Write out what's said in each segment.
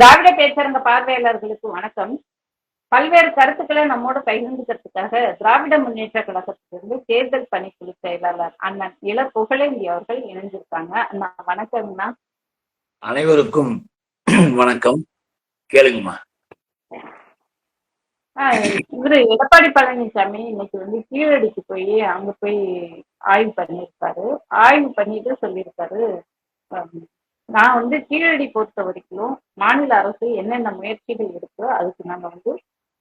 திராவிட பேச்சரங்க பார்வையாளர்களுக்கு வணக்கம். பல்வேறு கருத்துக்களை நம்மோட பகிர்ந்துக்கிறதுக்காக திராவிட முன்னேற்ற கழகத்திலிருந்து தேர்தல் பணிக்குழு செயலாளர் அண்ணன் இள புகழேந்தி அவர்கள் இணைஞ்சிருக்காங்க அண்ணா வணக்கம்ண்ணா அனைவருக்கும் வணக்கம். கேளுங்கம்மா. இவரு எடப்பாடி பழனிசாமி இன்னைக்கு வந்து கீழடிக்கு போய் அங்க போய் ஆய்வு பண்ணியிருக்காரு. ஆய்வு பண்ணிட்டு சொல்லியிருக்காரு. நான் வந்து கீழடி பொறுத்த வரைக்கும் மாநில அரசு என்னென்ன முயற்சிகள் இருக்கோ அதுக்கு நாங்க வந்து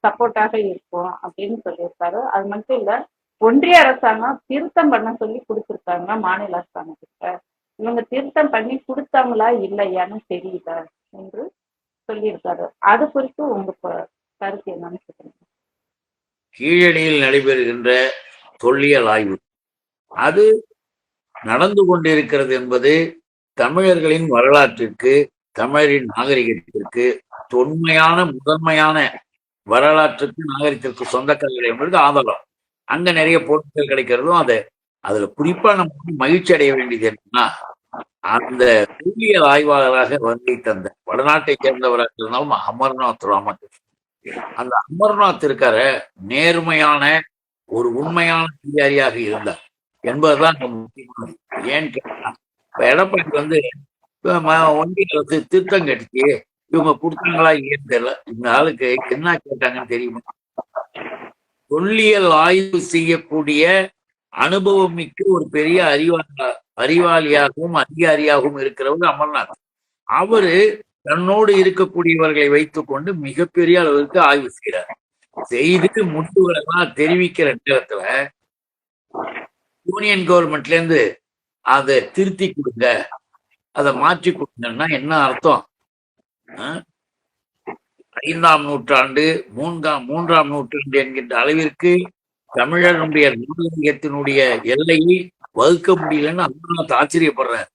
சப்போர்ட்டாக இருக்கோம் அப்படின்னு சொல்லியிருக்காரு. அது மட்டும் இல்ல ஒன்றிய அரசாங்கம் திருத்தம் பண்ண சொல்லி கொடுத்துருக்காங்க மாநில அரசாங்கத்திட்ட. இவங்க திருத்தம் பண்ணி கொடுத்தாங்களா இல்லையான்னு தெரியல என்று சொல்லியிருக்காரு. அது குறித்து உங்க கருத்து என்னன்னு சொல்லுங்க. கீழடியில் நடைபெறுகின்ற தொல்லியல் ஆய்வு. அது நடந்து கொண்டிருக்கிறது என்பது தமிழர்களின் வரலாற்றிற்கு தமிழரின் நாகரிகத்திற்கு தொன்மையான முதன்மையான வரலாற்றுக்கு நாகரிகத்திற்கு சொந்தக்காரர்கள் என்பது ஆதாரம். அங்க நிறைய பொருட்கள் கிடைக்கிறதும் அது. அதுல குறிப்பா நம்ம மகிழ்ச்சி அடைய வேண்டியது என்னன்னா அந்த புவியியல் ஆய்வாளராக வருகை தந்த வடநாட்டை சேர்ந்தவராக இருந்தாலும் அமர்நாத் ராமகிருஷ்ணன் அந்த அமர்நாத் இருக்கார நேர்மையான ஒரு உண்மையான அதிகாரியாக இருந்தார். என்பதுதான் முக்கியமானது ஏன்னு கேட்டா இப்ப எடப்பாடி வந்து ஒன்றிய அரசு திருத்தம் கட்டிச்சு இவங்க கொடுத்தாங்களா இல்லையான்னு தெரியல. இந்த ஆளுக்கு என்ன கேட்டாங்கன்னு தெரியுமா? தொல்லியல் ஆய்வு செய்யக்கூடிய அனுபவம் மிக்க ஒரு பெரிய அறிவாள அறிவாளியாகவும் அதிகாரியாகவும் இருக்கிறவர் அமர்நாத் அவரு தன்னோடு இருக்கக்கூடியவர்களை வைத்துக்கொண்டு மிகப்பெரிய அளவிற்கு ஆய்வு செய்கிறார் செய்து முடிவுகளெல்லாம் தெரிவிக்கிற நேரத்துல யூனியன் கவர்மெண்ட்ல இருந்து அதை திருத்தி கொடுங்க. அதை மாற்றி கொடுங்கன்னா என்ன அர்த்தம்? ஆஹ்? ஐந்தாம் நூற்றாண்டு மூன்றாம் மூன்றாம் நூற்றாண்டு என்கின்ற அளவிற்கு தமிழனுடைய நாகரிகத்தினுடைய எல்லையை வகுக்க முடியலன்னு அமர்நாத் ஆச்சரியப்படுறார்.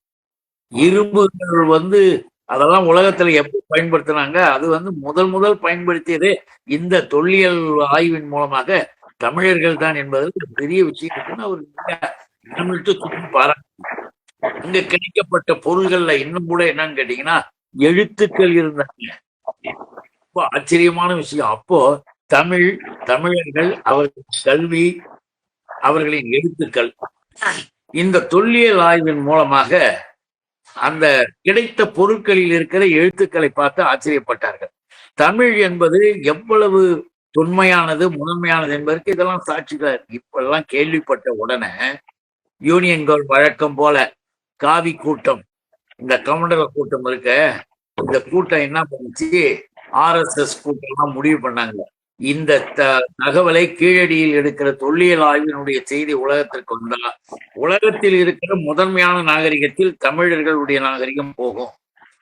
இரும்புகள் வந்து அதெல்லாம் உலகத்துல எப்போ பயன்படுத்தினாங்க? அது வந்து முதல் முதல் பயன்படுத்தியது இந்த தொல்லியல் ஆய்வின் மூலமாக தமிழர்கள் தான் என்பது ஒரு பெரிய விஷயம் இருக்குன்னு அவர் நம்மள்ட்ட சுற்றி பாராட்டு. அங்க கிடைக்கப்பட்ட பொருள்கள்ல இன்னும் கூட என்னன்னு கேட்டீங்கன்னா எழுத்துக்கள் இருந்தாங்க. ரொம்ப ஆச்சரியமான விஷயம். அப்போ தமிழ் தமிழர்கள் அவர்களின் கல்வி அவர்களின் எழுத்துக்கள். இந்த தொல்லியல் ஆய்வின் மூலமாக அந்த கிடைத்த பொருட்களில் இருக்கிற எழுத்துக்களை பார்த்து ஆச்சரியப்பட்டார்கள். தமிழ் என்பது எவ்வளவு தொன்மையானது முதன்மையானது என்பதற்கு இதெல்லாம் சாட்சிகள். இப்பெல்லாம் கேள்விப்பட்ட உடனே யூனியன்கள் வழக்கம் போல காவி கூட்டம். இந்த கமண்டல கூட்டம் இருக்க. இந்த கூட்டம் என்ன பண்ணுச்சு? ஆர்எஸ்எஸ் கூட்டம்லாம் முடிவு பண்ணாங்க. இந்த த- தகவலை கீழடியில் எடுக்கிற தொல்லியல் ஆய்வினுடைய செய்தி உலகத்திற்கு வந்தா உலகத்தில் இருக்கிற முதன்மையான நாகரிகத்தில் தமிழர்களுடைய நாகரிகம் போகும்.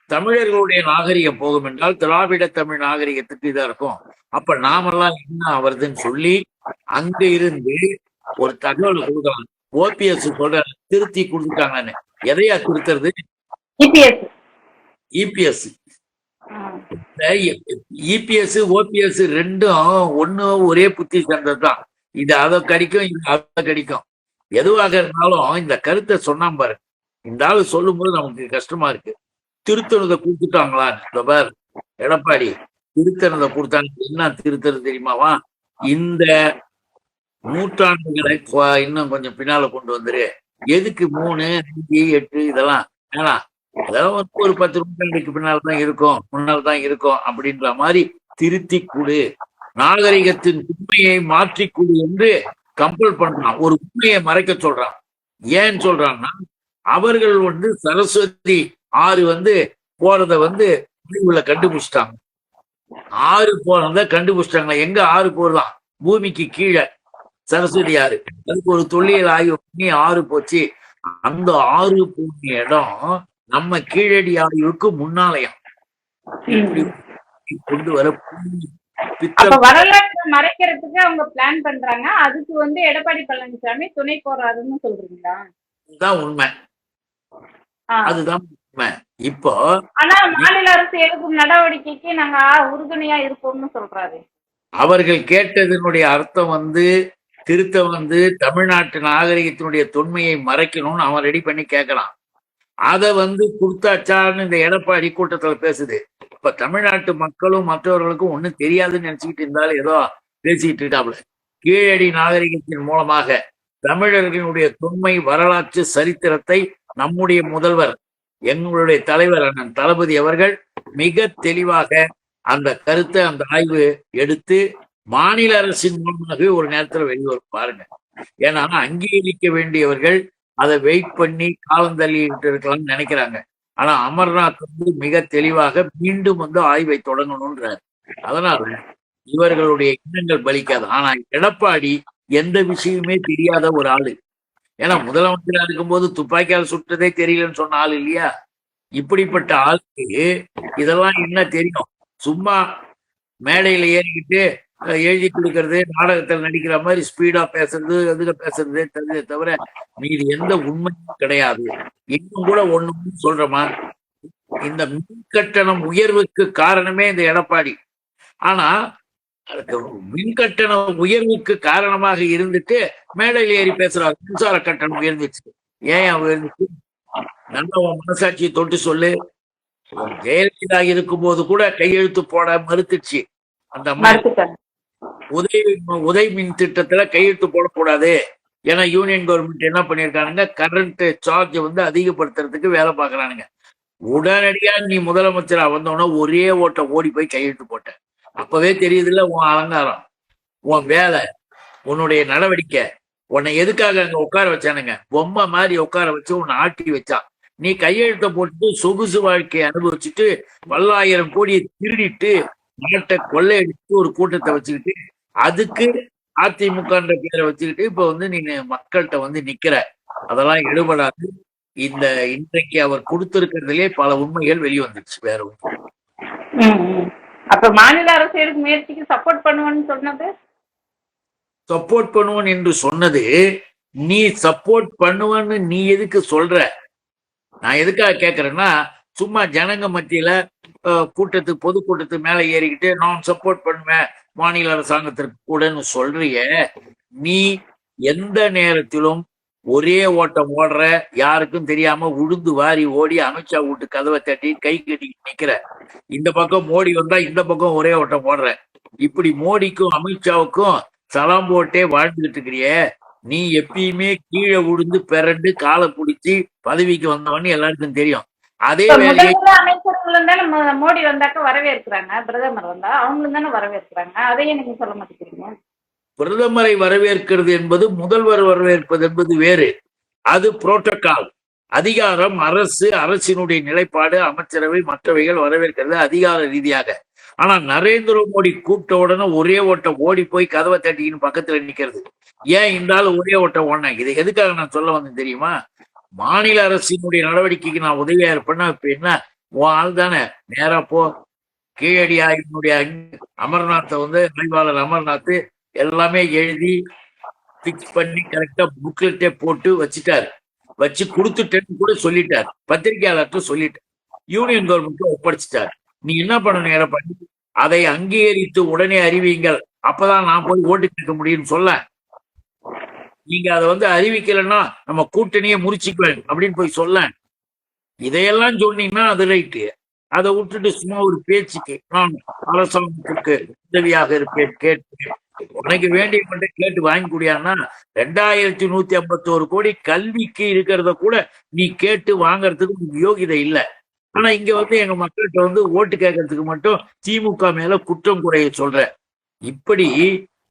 தமிழர்களுடைய நாகரிகம் போகும் என்றால் திராவிட தமிழ் நாகரிகத்துக்கு இதா இருக்கும். அப்ப நாமெல்லாம் என்ன ஆவறதுன்னு சொல்லி அங்க இருந்து ஒரு தகவல் கொடுக்கலாம் ஓபிஎஸ் சொல்ற திருத்தி கொடுத்துட்டாங்கன்னு எதையா திருத்துறது? இபிஎஸ். இபிஎஸ். ஓபிஎஸ் ரெண்டும் ஒண்ணு ஒரே புத்தி சேர்ந்ததுதான். இது அதை கடிக்கும் இது அதை கடிக்கும். எதுவாக இருந்தாலும் இந்த கருத்தை சொன்னான் பாரு. இந்த ஆளு சொல்லும் போது நமக்கு கஷ்டமா இருக்கு. திருத்தணத்தை கொடுத்துட்டாங்களா இந்த பார். எடப்பாடி திருத்தணத்தை கொடுத்தாங்க என்ன திருத்தறது தெரியுமாவா? இந்த நூற்றாண்டுகளை இன்னும் கொஞ்சம் பின்னால கொண்டு வந்துரு. எதுக்கு மூணு அஞ்சு எட்டு இதெல்லாம்? வேணாம். அதெல்லாம் வந்து ஒரு பத்து நூற்றாண்டுக்கு பின்னால் தான் இருக்கும் முன்னால் தான் இருக்கும் அப்படின்ற மாதிரி திருத்தி கொடு. நாகரிகத்தின் உண்மையை மாற்றி கொடு என்று கம்பல் பண்றான். ஒரு உண்மையை மறைக்க சொல்றான். ஏன் சொல்றான்னா அவர்கள் வந்து சரஸ்வதி ஆறு வந்து போறத வந்து முடிவுல கண்டுபிடிச்சிட்டாங்க. ஆறு போறத கண்டுபிடிச்சிட்டாங்க எங்க ஆறு போறதான் பூமிக்கு கீழே. சரஸ்வதி ஆறு அதுக்கு ஒரு தொல்லியல் ஆய்வு பண்ணி ஆறு போச்சு. அந்த ஆறு போன இடம் நம்ம கீழடி ஆய்வுக்கு முன்னாலயம் கொண்டு வர வரலாற்றை மறைக்கிறதுக்கு அவங்க பிளான் பண்றாங்க. அதுக்கு வந்து எடப்பாடி பழனிசாமி துணை போறாருன்னு சொல்றீங்களா? தான் உண்மை. அதுதான் உண்மை. இப்போ ஆனா மாநில அரசு எடுக்கும் நடவடிக்கைக்கு நாங்க உறுதுணையா இருப்போம்னு சொல்றாரு. அவர்கள் கேட்டதனுடைய அர்த்தம் வந்து திருத்தம் வந்து தமிழ்நாட்டு நாகரிகத்தினுடைய தொன்மையை மறைக்கணும்னு அவன் ரெடி பண்ணி கேட்கலாம் அதை வந்து கொடுத்தாச்சான்னு இந்த எடப்பாடி கூட்டத்துல பேசுது. இப்ப தமிழ்நாட்டு மக்களும் மற்றவர்களுக்கும் ஒண்ணும் தெரியாதுன்னு நினைச்சுக்கிட்டு இருந்தாலும் ஏதோ பேசிக்கிட்டு இருக்காப்புல கீழடி நாகரிகத்தின் மூலமாக தமிழர்களினுடைய தொன்மை வரலாற்று சரித்திரத்தை நம்முடைய முதல்வர் எங்களுடைய தலைவர் அண்ணன் தளபதி அவர்கள் மிக தெளிவாக அந்த கருத்தை அந்த ஆய்வு எடுத்து மாநில அரசின் மூலமாகவே ஒரு நேரத்துல வெளிவரும் பாருங்க. ஏன்னா அங்கீகரிக்க வேண்டியவர்கள் அதை வெயிட் பண்ணி காலம் தள்ளிட்டு இருக்கலாம்னு நினைக்கிறாங்க. ஆனா அமர்நாத் வந்து மிக தெளிவாக மீண்டும் வந்து ஆய்வை தொடங்கணும்ன்றார். அதனால இவர்களுடைய எண்ணங்கள் பலிக்காது. ஆனா எடப்பாடி எந்த விஷயமே தெரியாத ஒரு ஆளு. ஏன்னா முதலமைச்சரா இருக்கும்போது துப்பாக்கியால் சுட்டதே தெரியலன்னு சொன்ன ஆள் இல்லையா? இப்படிப்பட்ட ஆளுக்கு இதெல்லாம் என்ன தெரியும்? சும்மா மேடையில ஏறிக்கிட்டு எழுதி கொடுக்கறது நாடகத்தில் நடிக்கிற மாதிரி ஸ்பீடா பேசுறது எதுல பேசுறதே தெரிஞ்சே தவிர மீது எந்த உண்மையும் கிடையாது. இன்னும் கூட ஒண்ணு சொல்றமா இந்த மின் கட்டணம் உயர்வுக்கு காரணமே இந்த எடப்பாடி. ஆனா அதுக்கு மின் உயர்வுக்கு காரணமாக இருந்துட்டு மேடையில் ஏறி பேசுறாரு. மின்சார கட்டணம் உயர்ந்துச்சு. ஏன் உயர்ந்துச்சு? நல்ல மனசாட்சியை தொட்டு சொல்லு. ஜெயலலிதா இருக்கும் போது கூட கையெழுத்து போட மறுத்துச்சு. அந்த உதவி உதவி உதய் மின் திட்டத்துல கையெழுத்து போடக்கூடாது. ஏன்னா யூனியன் கவர்மெண்ட் என்ன பண்ணிருக்கானுங்க கரண்ட் சார்ஜ் வந்து அதிகப்படுத்துறதுக்கு வேலை பார்க்கறானுங்க. உடனடியா நீ முதலமைச்சரா வந்தோன்னா ஒரே ஓட்ட ஓடி போய் கையெழுத்து போட்ட. அப்பவே தெரியுதுல்ல உன் அலங்காரம் உன் வேலை உன்னுடைய நடவடிக்கை. உன்னை எதுக்காக அங்க உட்கார வச்சானுங்க? பொம்மை மாதிரி உட்கார வச்சு உன்னை ஆட்டி வச்சான் நீ கையெழுத்த போட்டு சொகுசு வாழ்க்கையை அனுபவிச்சுட்டு பல்லாயிரம் கோடியை திருடிட்டு நாட்டை கொள்ளையடிச்சு ஒரு கூட்டத்தை வச்சுக்கிட்டு அதுக்கு அதிமுகன்ற பேரை வச்சுக்கிட்டு இப்ப வந்து நீ மக்கள்கிட்ட வந்து நிக்கிற. அதெல்லாம் எடுபடாது. இந்த இன்றைக்கு அவர் கொடுத்திருக்கிறதுலே பல உண்மைகள் வெளிவந்துச்சு வேற. அப்ப மாநில அரசு எடுக்கும் முயற்சிக்கு சப்போர்ட் பண்ணுவேன்னு சொன்னது? சப்போர்ட் பண்ணுவேன் என்று சொன்னது நீ சப்போர்ட் பண்ணுவேன்னு நீ எதுக்கு சொல்ற? நான் எதுக்காக கேக்குறேன்னா சும்மா ஜனங்க மத்தியில அஹ், கூட்டத்துக்கு பொதுக்கூட்டத்துக்கு மேல ஏறிக்கிட்டு நான் சப்போர்ட் பண்ணுவேன் மாநில அரசாங்கத்திற்கு கூடன்னு சொல்றிய நீ எந்த நேரத்திலும் ஒரே ஓட்டம் ஓடுற யாருக்கும் தெரியாம உழுந்து வாரி ஓடி அமித்ஷா வீட்டு கதவை தட்டி கை கட்டி நிக்கிற. இந்த பக்கம் மோடி வந்தா இந்த பக்கம் ஒரே ஓட்டம் ஓடுற. இப்படி மோடிக்கும் அமித்ஷாவுக்கும் சலாம் போட்டே வாழ்ந்துகிட்டு இருக்கிறியே நீ எப்பயுமே கீழே விழுந்து பிறண்டு காலை பிடிச்சி பதவிக்கு வந்தவன்னு எல்லாருக்கும் தெரியும். அதே அமைச்சர்களும் மோடி வந்தாக்க வரவேற்கிறாங்க பிரதமர் வந்தா அவங்களும் தானே வரவேற்கிறாங்க. அதையே நீங்க சொல்ல மாட்டேங்கிறீங்க. பிரதமரை வரவேற்கிறது என்பது முதல்வர் வரவேற்பது என்பது வேறு. அது புரோட்டோகால் அதிகாரம் அரசு அரசினுடைய நிலைப்பாடு அமைச்சரவை மற்றவைகள் வரவேற்கிறது அதிகார ரீதியாக. ஆனா நரேந்திர மோடி கூப்பிட்ட உடனே ஒரே ஓட்டம் ஓடி போய் கதவை தட்டிக்கின்னு பக்கத்துல நிக்கிறது. ஏன் இந்த ஆள் ஒரே ஓட்டம் ஓடினாங்க? இது எதுக்காக நான் சொல்ல வந்தேன் தெரியுமா? மாநில அரசினுடைய நடவடிக்கைக்கு நான் உதவியா இருப்பேன்னா இப்ப என்ன? உன் ஆள் தானே. நேரா போ. கீழடி ஆய்வினுடைய அமர்நாத்தை வந்து ஆய்வாளர் அமர்நாத் எல்லாமே எழுதி பிக்ஸ் பண்ணி கரெக்டா புக்லெட்டே போட்டு வச்சுட்டாரு. வச்சு கொடுத்துட்டேன்னு கூட சொல்லிட்டாரு. பத்திரிகையாளர்கிட்ட சொல்லிட்டார் யூனியன் கவர்மெண்ட் ஒப்படைச்சிட்டார். நீ என்ன பண்ணணும் பண்ணி? அதை அங்கீகரித்து உடனே அறிவீங்கள் அப்பதான் நான் போய் ஓட்டு கேட்க முடியும்னு சொல்ல நீங்க அதை வந்து அறிவிக்கலைன்னா நம்ம கூட்டணியை முறிச்சுக்குவேன் அப்படின்னு போய் சொல்ல இதையெல்லாம் சொன்னீங்கன்னா அது ரைட்டு. அதை விட்டுட்டு சும்மா ஒரு பேச்சுக்கு நான் அரசாங்கத்துக்கு உதவியாக இருப்பேன் கேட்டு உனக்கு வேண்டிய மட்டும் கேட்டு வாங்கி கூடியான்னா ரெண்டாயிரத்தி நூத்தி ஐம்பத்தோரு கோடி கல்விக்கு இருக்கிறத கூட நீ கேட்டு வாங்கறதுக்கு யோகிதை இல்ல. ஆனா இங்க வந்து எங்க மக்கள்கிட்ட வந்து ஓட்டு கேட்கறதுக்கு மட்டும் திமுக மேல குற்றம் குறைய சொல்ற இப்படி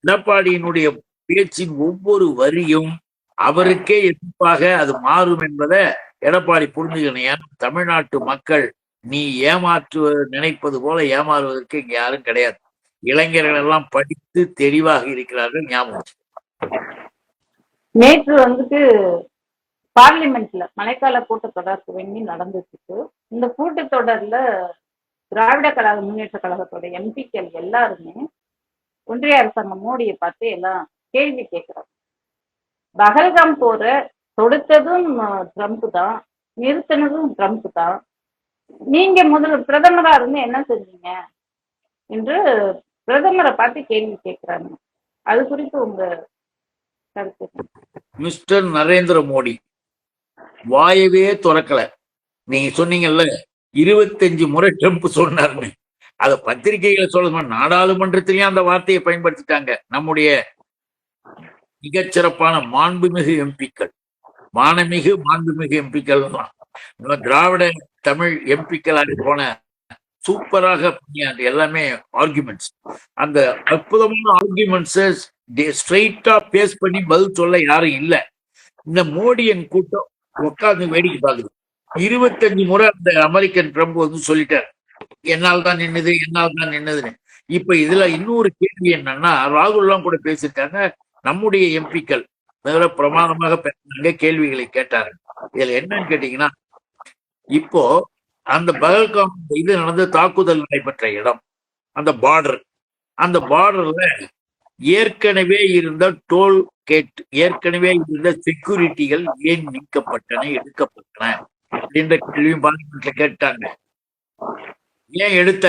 எடப்பாடியினுடைய பேச்சின் ஒவ்வொரு வரியும் அவருக்கே எதிர்ப்பாக அது மாறும் என்பதை எடப்பாடி புரிஞ்சுக்கணும். தமிழ்நாட்டு மக்கள் நீ ஏமாற்று நினைப்பது போல ஏமாறுவதற்கு இங்க யாரும் கிடையாது. இளைஞர்கள் எல்லாம் படித்து தெளிவாக இருக்கிறார்கள். ஞாபகம் நேற்று வந்துட்டு பார்லிமெண்ட்ல மழைக்கால கூட்டத்தொடர் துவங்கி நடந்துச்சு இந்த கூட்டத்தொடர்ல திராவிட கழக முன்னேற்ற கழகத்தோட எம்பிக்கள் எல்லாருமே ஒன்றிய அரசாங்கம் மோடியை பார்த்து எல்லாம் கேள்வி கேட்கிறாங்க பகல்காம் போற தொடுத்ததும் ட்ரம்ப் தான் நிறுத்தினதும் ட்ரம்ப் தான். நீங்க முதல்ல பிரதமரா இருந்து என்ன செஞ்சீங்க? என்று பிரதமரை பார்த்து கேள்வி கேட்கிறாங்க. அது குறித்து உங்க கருத்து மிஸ்டர் நரேந்திர மோடி வாயவே துறக்கல. நீங்க சொன்னீங்கல்ல இருபத்தஞ்சு முறை ட்ரம்ப் சொன்னாருன்னு அதை பத்திரிகைகளை சொல்ல நாடாளுமன்றத்திலயும் அந்த வார்த்தையை பயன்படுத்திட்டாங்க. நம்முடைய மிகச்சிறப்பான மாண்புமிகு எம்பிக்கள். மானமிகு மாண்புமிகு எம்பிக்கள் தான் திராவிட தமிழ் எம்பிக்களாக போன சூப்பராக பணியாற்று எல்லாமே ஆர்குமெண்ட்ஸ் அந்த அற்புதமான ஆர்குமெண்ட்ஸை ஸ்ட்ரைட்டா பேஸ் பண்ணி பதில் சொல்ல யாரும் இல்ல. இந்த மோடியின் கூட்டம் உட்கார்ந்து வேடிக்கை பார்க்குது. இருபத்தஞ்சு முறை அந்த அமெரிக்கன் ட்ரம்ப் வந்து சொல்லிட்டார். என்னால் தான் நின்னுது என்னால் தான் நின்னதுன்னு. இப்ப இதுல இன்னொரு கேள்வி என்னன்னா ராகுல்லாம் கூட பேசியிருக்காங்க நம்முடைய எம்பிக்கள் மிக பிரமாதமாக பேசினாங்க கேள்விகளை கேட்டார்கள். இதுல என்னன்னு கேட்டீங்கன்னா இப்போ அந்த பகல்காம் இது நடந்த தாக்குதல் நடைபெற்ற இடம் அந்த பார்டர் அந்த பார்டர்ல ஏற்கனவே இருந்த டோல் கேட் ஏற்கனவே இருந்த செக்யூரிட்டிகள் ஏன் நீக்கப்பட்டன எடுக்கப்பட்டன அப்படின்ற கேள்வியும் பார்லிமெண்ட்ல கேட்டாங்க. ஏன் எடுத்த?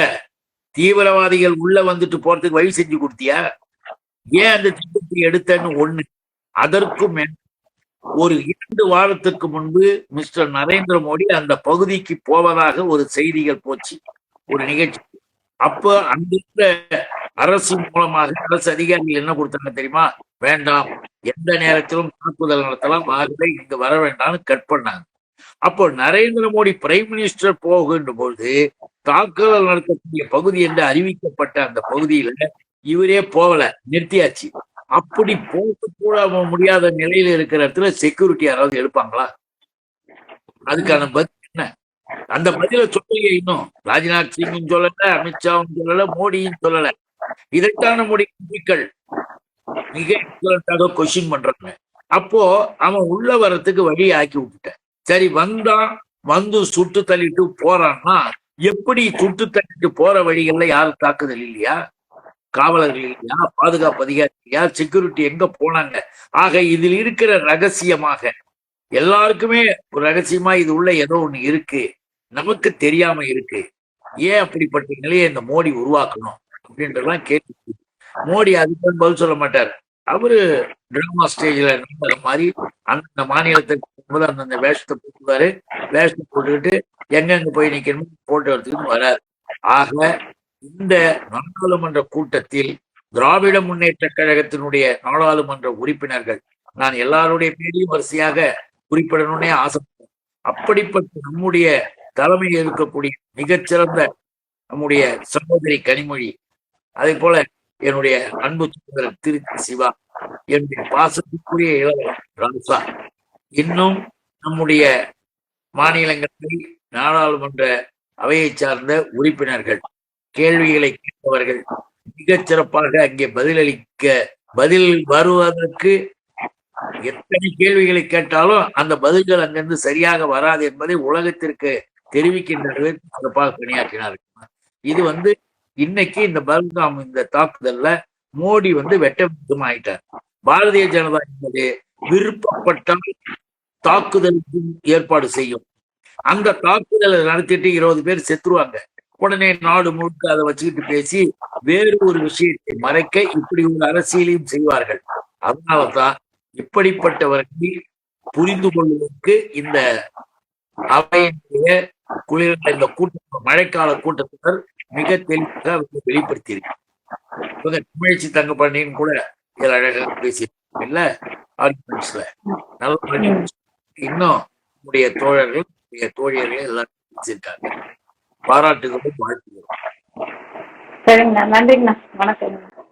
தீவிரவாதிகள் உள்ள வந்துட்டு போறதுக்கு வழி செஞ்சு கொடுத்தியா? ஏன் அந்த திட்டத்தை எடுத்தேன்னு ஒண்ணு அதற்கும் ஒரு இரண்டு வாரத்துக்கு முன்பு மிஸ்டர் நரேந்திர மோடி அந்த பகுதிக்கு போவதாக ஒரு செய்திகள் போச்சு ஒரு நிகழ்ச்சி. அப்ப அங்கிருந்த அரசு மூலமாக அரசு அதிகாரிகள் என்ன கொடுத்தாங்க தெரியுமா? வேண்டாம் எந்த நேரத்திலும் தாக்குதல் நடத்தலாம் ஆகவே இங்கு வர வேண்டாம்னு கட் பண்ணாங்க. அப்போ நரேந்திர மோடி பிரைம் மினிஸ்டர் போகின்ற பொழுது தாக்குதல் நடத்தக்கூடிய பகுதி என்று அறிவிக்கப்பட்ட அந்த பகுதியில இவரே போகல நிறுத்தியாச்சு. அப்படி போக கூட முடியாத நிலையில இருக்கிற இடத்துல செக்யூரிட்டி யாராவது எடுப்பாங்களா? அதுக்கான பதில் என்ன? அந்த பதில சொல்லலையே இன்னும். ராஜ்நாத் சிங்கும் சொல்லல அமித்ஷாவும் சொல்லல மோடியும் சொல்லல. இதற்கான நம்முடைய எம்பிக்கள் மிக கொஸ்டின் பண்றாங்க. அப்போ அவன் உள்ள வர்றதுக்கு வழி ஆக்கி விட்டுட்டேன். சரி வந்தான் வந்து சுட்டு தள்ளிட்டு போறான்னா எப்படி சுட்டு தள்ளிட்டு போற வழிகள்ல யாரும் தாக்குதல் இல்லையா? காவலர்கள் இல்லையா பாதுகாப்பு அதிகாரி இல்லையா செக்யூரிட்டி எங்க போனாங்க? ஆக இதில் இருக்கிற ரகசியமாக எல்லாருக்குமே ஒரு ரகசியமா இது உள்ள ஏதோ ஒண்ணு இருக்கு. நமக்கு தெரியாம இருக்கு. ஏன் அப்படிப்பட்ட நிலையை இந்த மோடி உருவாக்கணும் அப்படின்றதெல்லாம் கேட்டு மோடி அதுக்கு பதில் சொல்ல மாட்டார். அவரு டிராமா ஸ்டேஜ்ல நடந்த மாதிரி அந்தந்த மாநிலத்துக்கு போகும்போது அந்தந்த வேஷத்தை போட்டுவாரு வேஷத்தை போட்டுக்கிட்டு எங்கெங்க போய் நிக்கணும் போட்டோ எடுத்துக்கிட்டு வராரு. ஆக இந்த நாடாளுமன்ற கூட்டத்தில் திராவிட முன்னேற்ற கழகத்தினுடைய நாடாளுமன்ற உறுப்பினர்கள் நான் எல்லாருடைய பேரையும் வரிசையாக குறிப்பிடணும்னே ஆசைப்படுறேன். அப்படிப்பட்ட நம்முடைய தலைமையில் இருக்கக்கூடிய மிகச்சிறந்த நம்முடைய சகோதரி கனிமொழி அதே போல என்னுடைய அன்பு சகோதரன் திருச்சி சிவா என்னுடைய பாசத்துக்குரிய இளவரசர் ராசா இன்னும் நம்முடைய மாநிலங்களில் நாடாளுமன்ற அவையை சார்ந்த உறுப்பினர்கள் கேள்விகளை கேட்பவர்கள் மிகச் சிறப்பாக அங்கே பதிலளிக்க பதில் வருவதற்கு எத்தனை கேள்விகளை கேட்டாலும் அந்த பதில்கள் அங்கிருந்து சரியாக வராது என்பதை உலகத்திற்கு தெரிவிக்கின்ற சிறப்பாக பணியாற்றினார்கள். இது வந்து இன்னைக்கு இந்த பல்காம் இந்த தாக்குதல்ல மோடி வந்து வெட்ட ஆயிட்டார் பாரதிய ஜனதா என்பது விருப்பப்பட்டால் தாக்குதலுக்கு ஏற்பாடு செய்யும். அந்த தாக்குதலை நடத்திட்டு இருபது பேர் செத்துருவாங்க. உடனே நாடு முழுக்க அதை வச்சுக்கிட்டு பேசி வேறு ஒரு விஷயத்தை மறைக்க இப்படி ஒரு அரசியலையும் செய்வார்கள். அதனாலதான் இப்படிப்பட்டவர்களை புரிந்து கொள்வதற்கு இந்த அவையினுடைய குளிர்ந்த இந்த கூட்டம் மழைக்கால கூட்டத்தினர் மிக தெளிவாக அவர்கள் வெளிப்படுத்தியிருக்கு. இவங்க தமிழச்சி தங்க பண்ணின்னு கூட இதில் அழகாக பேசியிருக்காங்கல்ல ஆர்குமெண்ட்ஸ்ல நல்ல. இன்னும் நம்முடைய தோழர்கள் தோழியர்கள் எல்லாரும் பேசியிருக்காங்க. பாராட்டுகளும் வாழ்த்துகிறோம். சரிங்கண்ணா. நன்றிங்கண்ணா. வணக்கம்.